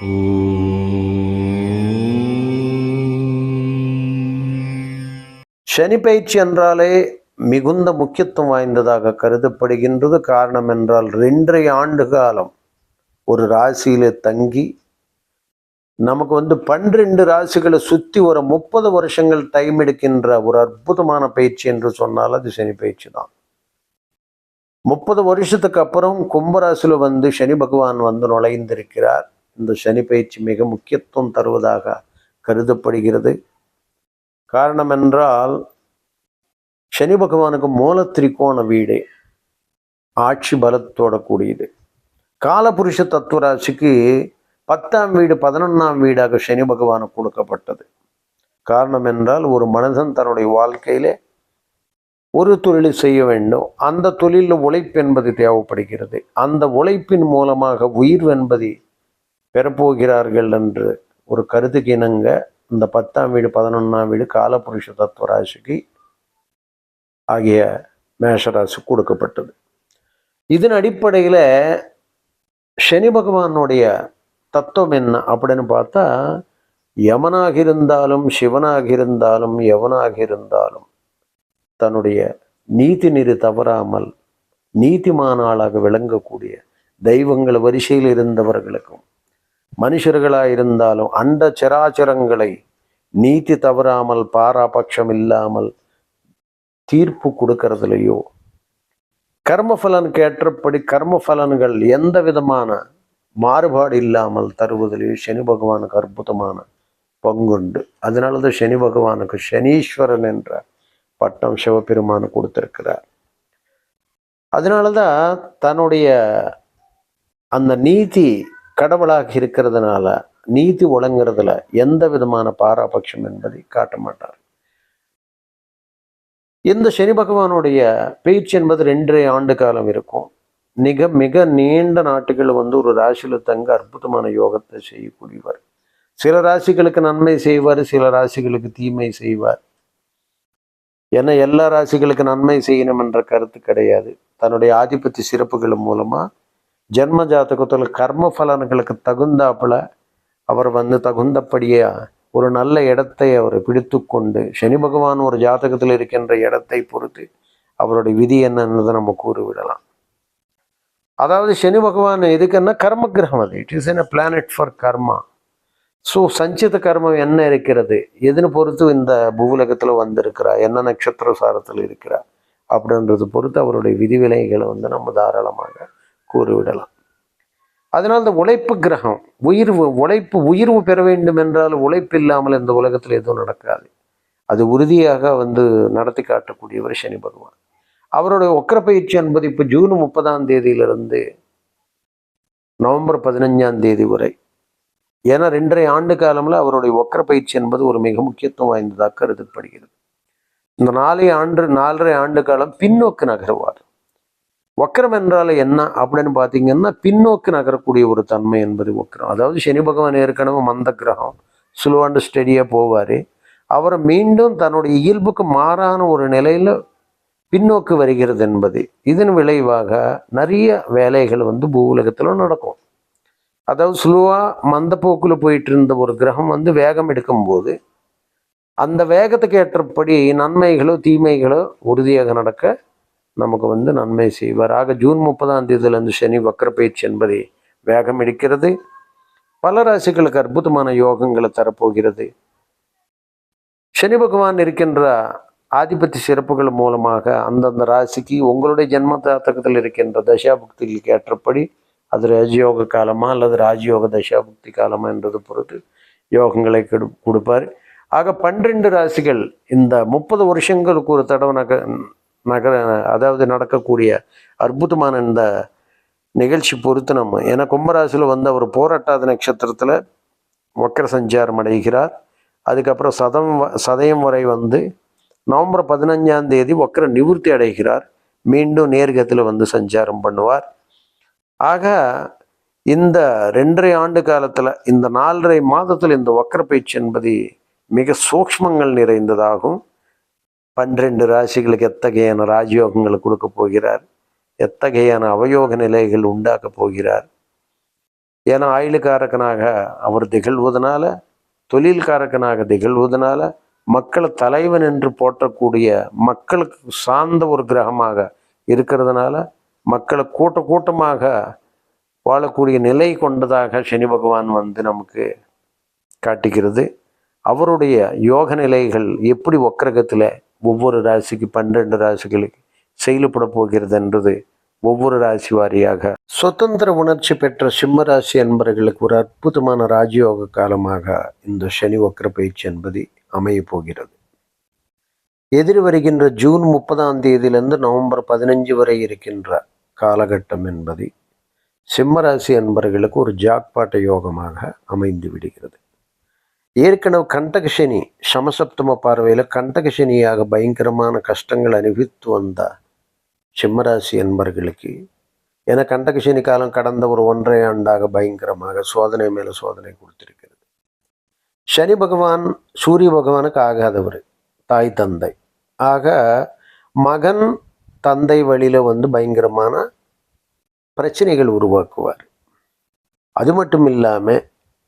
சனி பயிற்சி என்றாலே மிகுந்த முக்கியத்துவம் வாய்ந்ததாக கருதப்படுகின்றது. காரணம் என்றால் ரெண்டரை ஆண்டு காலம் ஒரு ராசியிலே தங்கி நமக்கு வந்து பன்னிரெண்டு ராசிகளை சுற்றி ஒரு முப்பது வருஷங்கள் டைம் எடுக்கின்ற ஒரு அற்புதமான பயிற்சி என்று சொன்னால் அது சனி பயிற்சி தான். முப்பது வருஷத்துக்கு அப்புறம் கும்பராசியில் வந்து சனி பகவான் வந்து நுழைந்திருக்கிறார். இந்த சனி பயிற்சி மிக முக்கியத்துவம் தருவதாக கருதப்படுகிறது. காரணம் என்றால் சனி பகவானுக்கு மூல திரிகோண வீடு ஆட்சி பலத்தோட கூடியது. காலபுருஷ தத்துவ ராசிக்கு பத்தாம் வீடு பதினொன்றாம் வீடாக சனி பகவானுக்கு கொடுக்கப்பட்டது. காரணம் என்றால் ஒரு மனிதன் தன்னுடைய வாழ்க்கையிலே ஒரு தொழிலை செய்ய வேண்டும். அந்த தொழிலில் உழைப்பு என்பது தேவைப்படுகிறது. அந்த உழைப்பின் மூலமாக உயிர் என்பது பெறப்போகிறார்கள் என்று ஒரு கருத்துக்கு இணங்க இந்த பத்தாம் வீடு பதினொன்றாம் வீடு காலபுருஷ தத்துவ ராசிக்கு ஆகிய மேஷராசி கொடுக்கப்பட்டது. இதன் அடிப்படையில் சனி பகவானுடைய தத்துவம் என்ன அப்படின்னு பார்த்தா யமனாக இருந்தாலும் சிவனாக இருந்தாலும் எவனாக இருந்தாலும் தன்னுடைய நீதி நெறி தவறாமல் நீதிமானாளாக விளங்கக்கூடிய தெய்வங்கள் வரிசையில் இருந்தவர்களுக்கும் மனுஷர்களாக இருந்தாலும் அண்ட சராச்சரங்களை நீதி தவறாமல் பாராபட்சம் இல்லாமல் தீர்ப்பு கொடுக்கறதுலையோ கர்மபலனுக்கு ஏற்றபடி கர்மபலன்கள் எந்த விதமான மாறுபாடு இல்லாமல் தருவதிலேயோ சனி பகவானுக்கு அற்புதமான பங்குண்டு. அதனால தான் சனி பகவானுக்கு சனீஸ்வரன் என்ற பட்டம் சிவபெருமான கொடுத்திருக்கிறார். அதனால தான் தன்னுடைய அந்த நீதி கடவுளாக இருக்கிறதுனால நீதி ஒழுங்குறதுல எந்த விதமான பாராபட்சம் என்பதை காட்ட மாட்டார். இந்த சனி பகவானுடைய பேச்சு என்பது ரெண்டரை ஆண்டு காலம் இருக்கும். மிக மிக நீண்ட நாட்டுகள் வந்து ஒரு ராசியில தங்க அற்புதமான யோகத்தை செய்யக்கூடியவர். சில ராசிகளுக்கு நன்மை செய்வார் சில ராசிகளுக்கு தீமை செய்வார். ஏன்னா எல்லா ராசிகளுக்கு நன்மை செய்யணும் என்ற கருத்து கிடையாது. தன்னுடைய ஆதிபத்திய சிறப்புகள் மூலமா ஜென்ம ஜாதகத்தில் கர்ம பலன்களுக்கு தகுந்தாப்புல அவர் வந்து தகுந்தபடியே ஒரு நல்ல இடத்தை அவர் பிடித்து கொண்டு சனி பகவான் ஒரு ஜாதகத்தில் இருக்கின்ற இடத்தை பொறுத்து அவருடைய விதி என்னன்றதை நம்ம கூறிவிடலாம். அதாவது சனி பகவான் எதுக்குன்னா கர்ம கிரகம் அது it is an planet for karma so சஞ்சித கர்மம் என்ன இருக்கிறது? எதுன்னு பொறுத்து இந்த பூவுலகத்தில் வந்திருக்கிறா? என்ன நட்சத்திர சாரத்தில் இருக்கிறா? அப்படின்றது பொறுத்து அவருடைய விதிவிலைகளை வந்து நம்ம தாராளமாக கூறிவிடலாம். அதனால் இந்த உழைப்பு கிரகம் உயிர்வு உழைப்பு உயிர்வு பெற வேண்டும் என்றால் உழைப்பு இல்லாமல் இந்த உலகத்தில் எதுவும் நடக்காது. அது உறுதியாக வந்து நடத்தி காட்டக்கூடியவர் சனி பகவான். அவருடைய ஒக்கர பயிற்சி என்பது இப்போ ஜூன் முப்பதாம் தேதியிலிருந்து நவம்பர் பதினஞ்சாம் தேதி வரை. ஏன்னா ரெண்டரை ஆண்டு காலமில் அவருடைய ஒக்கர பயிற்சி என்பது ஒரு மிக முக்கியத்துவம் வாய்ந்ததாக கருதப்படுகிறது. இந்த நாலே ஆண்டு நாலரை ஆண்டு காலம் பின்னோக்கு நகர்வார். வக்கரம் என்றால் என்ன அப்படின்னு பார்த்தீங்கன்னா பின்னோக்கு நகரக்கூடிய ஒரு தன்மை என்பது வக்கரம் அதாவது சனி பகவான் ஏற்கனவே மந்த கிரகம் சுலுவாண்டு ஸ்டெடியாக போவார். அவர் மீண்டும் தன்னுடைய இயல்புக்கு மாறான ஒரு நிலையில் பின்னோக்கு வருகிறது என்பது. இதன் விளைவாக நிறைய வேலைகள் வந்து பூவுலகத்தில் நடக்கும். அதாவது ஸ்லோவாக மந்தப்போக்கில் போயிட்டு இருந்த ஒரு கிரகம் வந்து வேகம் எடுக்கும்போது அந்த வேகத்துக்கு ஏற்றபடி நன்மைகளோ தீமைகளோ உறுதியாக நடக்க நமக்கு வந்து நன்மை செய்வார் ஆக ஜூன் முப்பதாம் தேதியிலிருந்து சனி வக்கரப்பயிற்சி என்பதை வேகம் எடுக்கிறது. பல ராசிகளுக்கு அற்புதமான யோகங்களை தரப்போகிறது. சனி பகவான் இருக்கின்ற ஆதிபத்தி சிறப்புகள் மூலமாக அந்தந்த ராசிக்கு உங்களுடைய ஜென்ம தாத்தகத்தில் இருக்கின்ற தசாபுக்திகளுக்கு ஏற்றபடி அது ராஜயோக காலமா அல்லது ராஜயோக தசாபுக்தி காலமா என்றது பொறுத்து யோகங்களை கெடு கொடுப்பார். ஆக பன்னிரெண்டு ராசிகள் இந்த முப்பது வருஷங்களுக்கு ஒரு தடவை நகர அதாவது நடக்கக்கூடிய அற்புதமான இந்த நிகழ்ச்சி பொறுத்து நம்ம ஏன்னா கும்பராசியில் வந்து அவர் போராட்டாத நட்சத்திரத்தில் வக்கர சஞ்சாரம் அடைகிறார். அதுக்கப்புறம் சதம் வ- சதயம் வரை வந்து நவம்பர் பதினஞ்சாம் தேதி வக்கர நிவர்த்தி அடைகிறார். மீண்டும் நேர்கத்தில் வந்து சஞ்சாரம் பண்ணுவார். ஆக இந்த ரெண்டரை ஆண்டு காலத்தில் இந்த நாலரை மாதத்தில் இந்த வக்கர பயிற்சி என்பது மிக சூக்ஷ்மங்கள் நிறைந்ததாகும். பன்னிரெண்டு ராசிகளுக்கு எத்தகையான ராஜயோகங்களை கொடுக்க போகிறார்? எத்தகையான அவயோக நிலைகள் உண்டாக்க போகிறார்? ஏன்னா ஆயுளுக்காரக்கனாக அவர் திகழ்வதனால தொழில்காரக்கனாக திகழ்வதனால மக்களை தலைவன் என்று போற்றக்கூடிய மக்களுக்கு சார்ந்த ஒரு கிரகமாக இருக்கிறதுனால மக்களை கூட்ட கூட்டமாக வாழக்கூடிய நிலை கொண்டதாக சனி பகவான் வந்து நமக்கு காட்டுகிறது. அவருடைய யோக நிலைகள் எப்படி ஒக்கரகத்தில் ஒவ்வொரு ராசிக்கு பன்னிரண்டு ராசிகளுக்கு செயல்பட போகிறது என்றது ஒவ்வொரு ராசி வாரியாக. சுதந்திர உணர்ச்சி பெற்ற சிம்ம ராசி என்பவர்களுக்கு ஒரு அற்புதமான ராஜயோக காலமாக இந்த சனி வக்கர பயிற்சி என்பது அமைய போகிறது. எதிர் வருகின்ற ஜூன் முப்பதாம் தேதியிலிருந்து நவம்பர் பதினஞ்சு வரை இருக்கின்ற காலகட்டம் என்பது சிம்மராசி என்பவர்களுக்கு ஒரு ஜாக்பாட்ட யோகமாக அமைந்து விடுகிறது. ஏற்கனவே கண்டகசனி சமசப்தம பார்வையில் கண்டகசனியாக பயங்கரமான கஷ்டங்கள் அனுபவித்து வந்த சிம்மராசி என்பர்களுக்கு ஏன்னா கண்டகசனி காலம் கடந்த ஒரு ஒன்றரை ஆண்டாக பயங்கரமாக சோதனை மேலே சோதனை கொடுத்திருக்கிறது. சனி பகவான் சூரிய பகவானுக்கு ஆகாதவர் தாய் தந்தை. ஆக மகன் தந்தை வழியில் வந்து பயங்கரமான பிரச்சனைகள் உருவாக்குவார். அது மட்டும் இல்லாமல்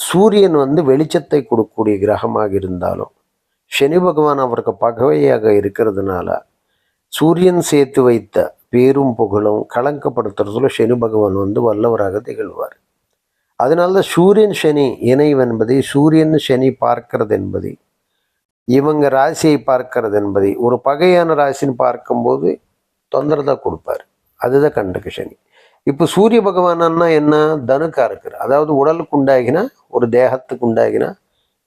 சூரியன் வந்து வெளிச்சத்தை கொடுக்கக்கூடிய கிரகமாக இருந்தாலும் சனி பகவான் அவருக்கு பகவையாக இருக்கிறதுனால சூரியன் சேர்த்து வைத்த பேரும் புகழும் களங்கப்படுத்துறதுல சனி பகவான் வந்து வல்லவராக திகழ்வார். அதனால தான் சூரியன் சனி இணைவு என்பதை சூரியன் சனி பார்க்கிறது என்பதை இவங்க ராசியை பார்க்கிறது என்பதை ஒரு பகையான ராசின்னு பார்க்கும்போது தொந்தரவு தான் கொடுப்பார். அதுதான் கண்டக சனி. இப்போ சூரிய பகவானன்னா என்ன? தனுக்கா அதாவது உடலுக்கு உண்டாகினா ஒரு தேகத்துக்கு உண்டாகினா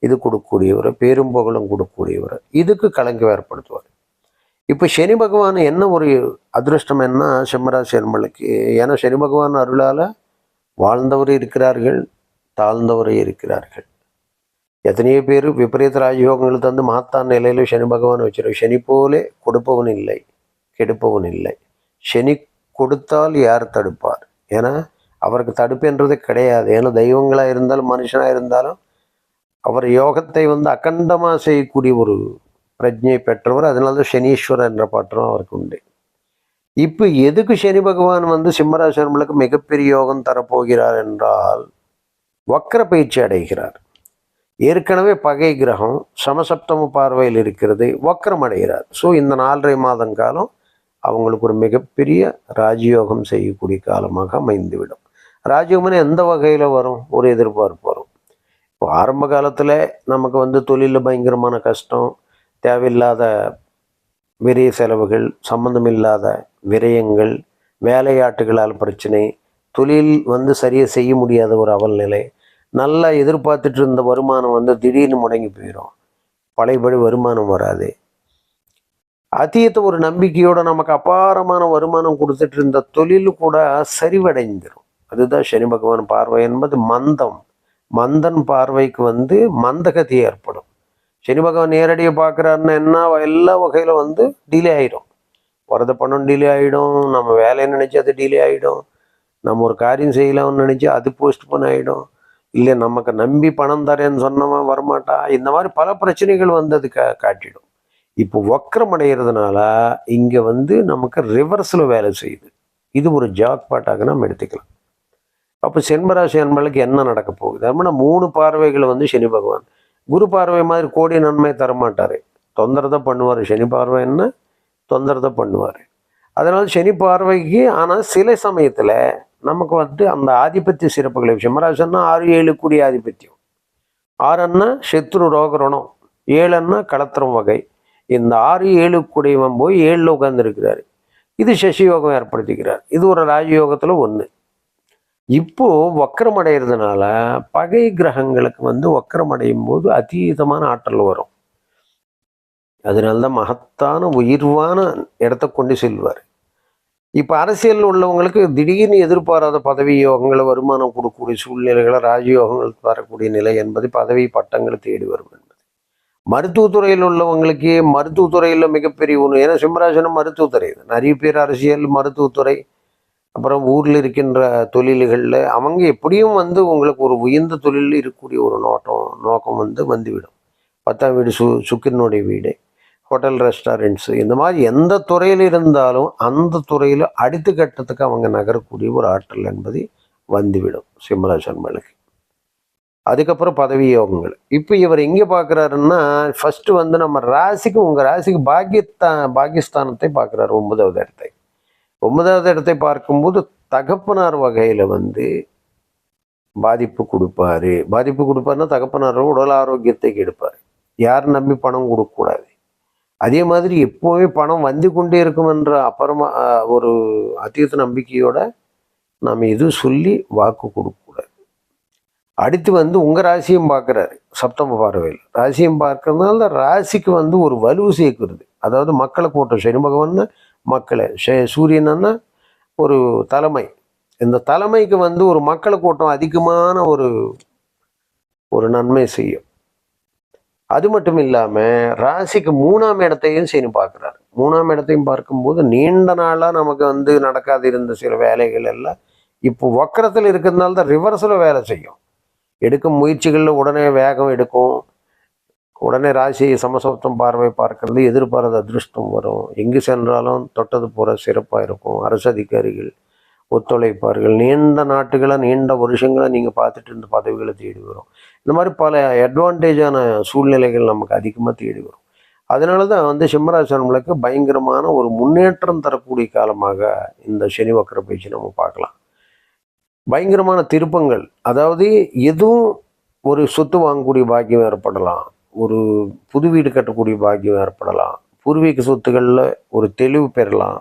இது கொடுக்கக்கூடியவர் பேரும் புகழும் கொடுக்கக்கூடியவர். இதுக்கு கலங்கு ஏற்படுத்துவார் இப்போ சனி பகவான் என்ன ஒரு அதிருஷ்டம் என்ன? சிம்மராசி அன்பளுக்கு ஏன்னா சனி பகவான் அருளால் வாழ்ந்தவர் இருக்கிறார்கள் தாழ்ந்தவரே இருக்கிறார்கள். எத்தனையோ பேர் விபரீத ராஜயோகங்கள் தந்து மாத்தான் நிலையில் சனி பகவான் வச்சிருக்க சனி போலே கொடுப்பவன் இல்லை கெடுப்பவன் இல்லை. சனி கொடுத்தால் யார் தடுப்பார்? ஏன்னா அவருக்கு தடுப்புன்றதே கிடையாது. ஏன்னா தெய்வங்களாக இருந்தாலும் மனுஷனாக இருந்தாலும் அவர் யோகத்தை வந்து அகண்டமாக செய்யக்கூடிய ஒரு பிரஜையை பெற்றவர். அதனால தான் சனீஸ்வரர் என்ற பாற்றம் அவருக்கு உண்டு. இப்போ எதுக்கு சனி பகவான் வந்து சிம்மராசனங்களுக்கு மிகப்பெரிய யோகம் தரப்போகிறார் என்றால் வக்கர பயிற்சி அடைகிறார். ஏற்கனவே பகை கிரகம் சமசப்தம பார்வையில் இருக்கிறது வக்கரம் அடைகிறார். ஸோ இந்த நாலரை மாதம் காலம் அவங்களுக்கு ஒரு மிகப்பெரிய ராஜயோகம் செய்யக்கூடிய காலமாக அமைந்துவிடும். ராஜயோகம்னு எந்த வகையில் வரும்? ஒரு எதிர்பார்ப்பு வரும். இப்போ ஆரம்ப காலத்தில் நமக்கு வந்து தொழிலில் பயங்கரமான கஷ்டம் தேவையில்லாத விரிய செலவுகள் சம்பந்தமில்லாத விரயங்கள் வேலையாட்டுகளால் பிரச்சனை தொழில் வந்து சரியாக செய்ய முடியாத ஒரு அவல்நிலை நல்லா எதிர்பார்த்துட்டு இருந்த வருமானம் வந்து திடீர்னு முடங்கி போயிடும் பழையபடி வருமானம் வராது. அதீத ஒரு நம்பிக்கையோட நமக்கு அபாரமான வருமானம் கொடுத்துட்டு இருந்த தொழில் கூட சரிவடைந்துடும் அதுதான் சனி பகவான் பார்வை என்பது மந்தம். மந்தன் பார்வைக்கு வந்து மந்தகதி ஏற்படும். சனி பகவான் நேரடியாக பார்க்குறாருன்னா என்ன எல்லா வகையில் வந்து டிலே ஆகிடும் வரத பணம் டிலே ஆகிடும் நம்ம வேலையை நினச்சி அது டிலே ஆகிடும் நம்ம ஒரு காரியம் செய்யலாம்னு நினச்சி அது போஸ்ட்போன் ஆகிடும் இல்லை நமக்கு நம்பி பணம் தரேன்னு சொன்னவன் வரமாட்டா இந்த மாதிரி பல பிரச்சனைகள் வந்து அது கா காட்டிடும். இப்போ வக்கரம் அடைகிறதுனால இங்கே வந்து நமக்கு ரிவர்ஸில் வேலை செய்யுது. இது ஒரு ஜாக் பாட்டாக நம்ம எடுத்துக்கலாம். அப்போ செண்பராசி அன்பளுக்கு என்ன நடக்க போகுது? அப்படின்னா மூணு பார்வைகளை வந்து சனி பகவான். குரு பார்வை மாதிரி கோடி நன்மை தரமாட்டார். தொந்தரதை பண்ணுவார். சனி பார்வை என்ன? தொந்தரதை பண்ணுவார். அதனால் சனி பார்வைக்கு ஆனால் சில சமயத்தில் நமக்கு வந்து அந்த ஆதிபத்திய சிறப்புகளை சிம்மராசன்னா ஆறு ஏழு கூடிய ஆதிபத்தியம். ஆறுன்னா சத்ரு ரோகரணம் ஏழுன்னா களத்திரம் வகை. இந்த ஆறு ஏழு கூடியவன் போய் ஏழில் உட்கார்ந்துருக்கிறாரு. இது சசி யோகம் ஏற்படுத்திக்கிறார். இது ஒரு ராஜயோகத்தில் ஒன்று இப்போ வக்கரம் அடைகிறதுனால பகை கிரகங்களுக்கு வந்து வக்கரம் அடையும் போது அதீதமான ஆற்றல் வரும். அதனால்தான் மகத்தான உயிர்வான இடத்த கொண்டு செல்வார். இப்போ அரசியல் உள்ளவங்களுக்கு திடீர்னு எதிர்பாராத பதவி யோகங்களை வருமானம் கொடுக்கக்கூடிய சூழ்நிலைகளை ராஜயோகங்கள் தரக்கூடிய நிலை என்பது பதவி பட்டங்களை தேடி வரும் என்பது மருத்துவத்துறையில் உள்ளவங்களுக்கு மருத்துவத்துறையில் மிகப்பெரிய ஒன்று ஏன்னா சிம்மராசனம் மருத்துவத்துறை. நிறைய பேர் அரசியல் மருத்துவத்துறை அப்புறம் ஊரில் இருக்கின்ற தொழில்களில் அவங்க எப்படியும் வந்து உங்களுக்கு ஒரு உயர்ந்த தொழிலில் இருக்கக்கூடிய ஒரு நோட்டம் நோக்கம் வந்து வந்துவிடும். பத்தாம் வீடு சு சுக்கிரனுடைய வீடு ஹோட்டல் ரெஸ்டாரண்ட்ஸு இந்த மாதிரி எந்த துறையில் இருந்தாலும் அந்த துறையில் அடுத்த கட்டத்துக்கு அவங்க நகரக்கூடிய ஒரு ஆற்றல் என்பது வந்துவிடும் சிம்மராசன்மலுக்கு அதுக்கப்புறம் பதவி யோகங்கள். இப்போ இவர் எங்கே பார்க்குறாருன்னா ஃபர்ஸ்ட் வந்து நம்ம ராசிக்கு உங்கள் ராசிக்கு பாகிஸ்தான் பாக்கியஸ்தானத்தை பார்க்குறாரு ஒன்பதாவது இடத்தை. ஒன்பதாவது இடத்தை பார்க்கும்போது தகப்பனார் வகையில் வந்து பாதிப்பு கொடுப்பாரு. பாதிப்பு கொடுப்பாருன்னா தகப்பனார் உடல் ஆரோக்கியத்தை கெடுப்பார். யார் நம்பி பணம் கொடுக்கக்கூடாது. அதே மாதிரி எப்போவுமே பணம் வந்து கொண்டே இருக்கும் என்ற அப்புறமா ஒரு அத்தியத்த நம்பிக்கையோட நாம் எதுவும் சொல்லி வாக்கு கொடுப்போம். அடுத்து வந்து உங்கள் ராசியும் பார்க்குறாரு சப்தம பார்வையில். ராசியும் பார்க்கறதுனால ராசிக்கு வந்து ஒரு வலு சேர்க்கிறது. அதாவது மக்களை கூட்டம் சனி பகவான் மக்களை. சே- சூரியன்னா ஒரு தலைமை. இந்த தலைமைக்கு வந்து ஒரு மக்களை கூட்டம் அதிகமான ஒரு ஒரு நன்மை செய்யும். அது மட்டும் இல்லாமல் ராசிக்கு மூணாம் இடத்தையும் சரி பார்க்குறாரு. மூணாம் இடத்தையும் பார்க்கும்போது நீண்ட நாளாக நமக்கு வந்து நடக்காது இருந்த சில வேலைகள் எல்லாம் இப்போ வக்கரத்தில் இருக்கிறதுனால தான் ரிவர்ஸில் வேலை செய்யும். எடுக்கும் முயற்சிகளில் உடனே வேகம் எடுக்கும். உடனே ராசி சமசப்தம் பார்வை பார்க்கறது எதிர்பாராத அதிருஷ்டம் வரும். எங்கு சென்றாலும் தொட்டது போகிற சிறப்பாக இருக்கும். அரசு அதிகாரிகள் ஒத்துழைப்பார்கள். நீண்ட நாட்டுகளை நீண்ட வருஷங்களை நீங்கள் பார்த்துட்டு இருந்த பதவிகளை தேடி வரும். இந்த மாதிரி பல அட்வான்டேஜான சூழ்நிலைகள் நமக்கு அதிகமாக தேடி வரும். அதனால தான் வந்து சிம்மராசனங்களுக்கு பயங்கரமான ஒரு முன்னேற்றம் தரக்கூடிய காலமாக இந்த சனி வக்கர பயிற்சி நம்ம பார்க்கலாம். பயங்கரமான திருப்பங்கள். அதாவது எதுவும் ஒரு சொத்து வாங்கக்கூடிய பாக்கியம் ஏற்படலாம். ஒரு புது வீடு கட்டக்கூடிய பாக்கியம் ஏற்படலாம். பூர்வீக சொத்துக்களில் ஒரு தெளிவு பெறலாம்.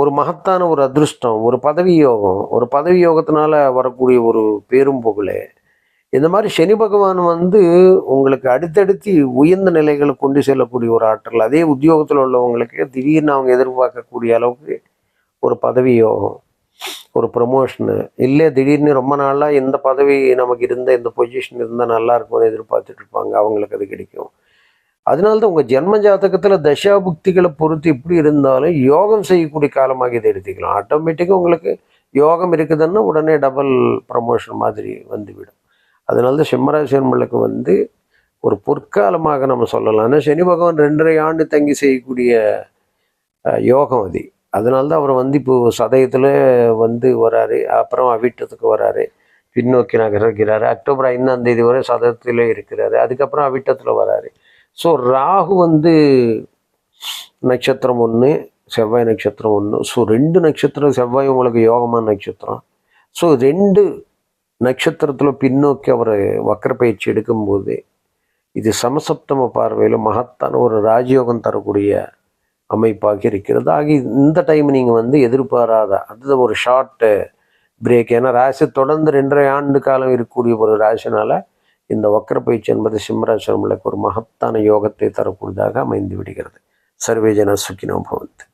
ஒரு மகத்தான ஒரு அதிருஷ்டம் ஒரு பதவி யோகம் ஒரு பதவி யோகத்தினால வரக்கூடிய ஒரு பேரும் புகழே. இந்த மாதிரி சனி பகவான் வந்து உங்களுக்கு அடுத்தடுத்து உயர்ந்த நிலைகளை கொண்டு செல்லக்கூடிய ஒரு ஆற்றல். அதே உத்தியோகத்தில் உள்ளவங்களுக்கு திடீர்னு அவங்க எதிர்பார்க்கக்கூடிய அளவுக்கு ஒரு பதவி யோகம் ஒரு ப்ரமோஷனு இல்லை திடீர்னு ரொம்ப நாளாக இந்த பதவி நமக்கு இருந்த இந்த பொசிஷன் இருந்தால் நல்லா இருக்கும்னு எதிர்பார்த்துட்டு இருப்பாங்க. அவங்களுக்கு அது கிடைக்கும். அதனால தான் உங்கள் ஜென்ம ஜாதகத்தில் தசாபுக்திகளை பொறுத்து எப்படி இருந்தாலும் யோகம் செய்யக்கூடிய காலமாக இதை எடுத்துக்கலாம். ஆட்டோமேட்டிக்காக உங்களுக்கு யோகம் இருக்குதுன்னா உடனே டபுள் ப்ரமோஷன் மாதிரி வந்துவிடும். அதனால தான் சிம்மராசியன்மலுக்கு வந்து ஒரு பொற்காலமாக நம்ம சொல்லலாம். ஏன்னா சனி பகவான் ரெண்டரை ஆண்டு தங்கி செய்யக்கூடிய யோகம் அது. அதனால்தான் அவர் வந்து இப்போ சதயத்தில் வந்து வராரு அப்புறம் அவிட்டத்துக்கு வராரு பின்னோக்கி நகர்கிறாரு அக்டோபர் ஐந்தாம் தேதி வரை சதயத்தில் இருக்கிறாரு அதுக்கப்புறம் அவிட்டத்தில் வராரு. ஸோ ராகு வந்து நட்சத்திரம் ஒன்று செவ்வாய் நட்சத்திரம் ஒன்று ஸோ ரெண்டு நட்சத்திரம் செவ்வாய் உங்களுக்கு யோகமான நட்சத்திரம். ஸோ ரெண்டு நட்சத்திரத்தில் பின்னோக்கி அவர் வக்கர பயிற்சி எடுக்கும்போது இது சமசப்தம பார்வையில் மகத்தான ஒரு ராஜயோகம் தரக்கூடிய அமைப்பாக இருக்கிறது. ஆகி இந்த டைம் நீங்கள் வந்து எதிர்பாராத அது ஒரு ஷார்ட்டு பிரேக் ஏன்னா ராசி தொடர்ந்து ரெண்டரை ஆண்டு காலம் இருக்கக்கூடிய ஒரு ராசினால் இந்த வக்கர பயிற்சி என்பது சிம்மராசிரமங்களுக்கு ஒரு மகத்தான யோகத்தை தரக்கூடியதாக அமைந்து விடுகிறது. சர்வேஜன சுக்கினோ பவந்த்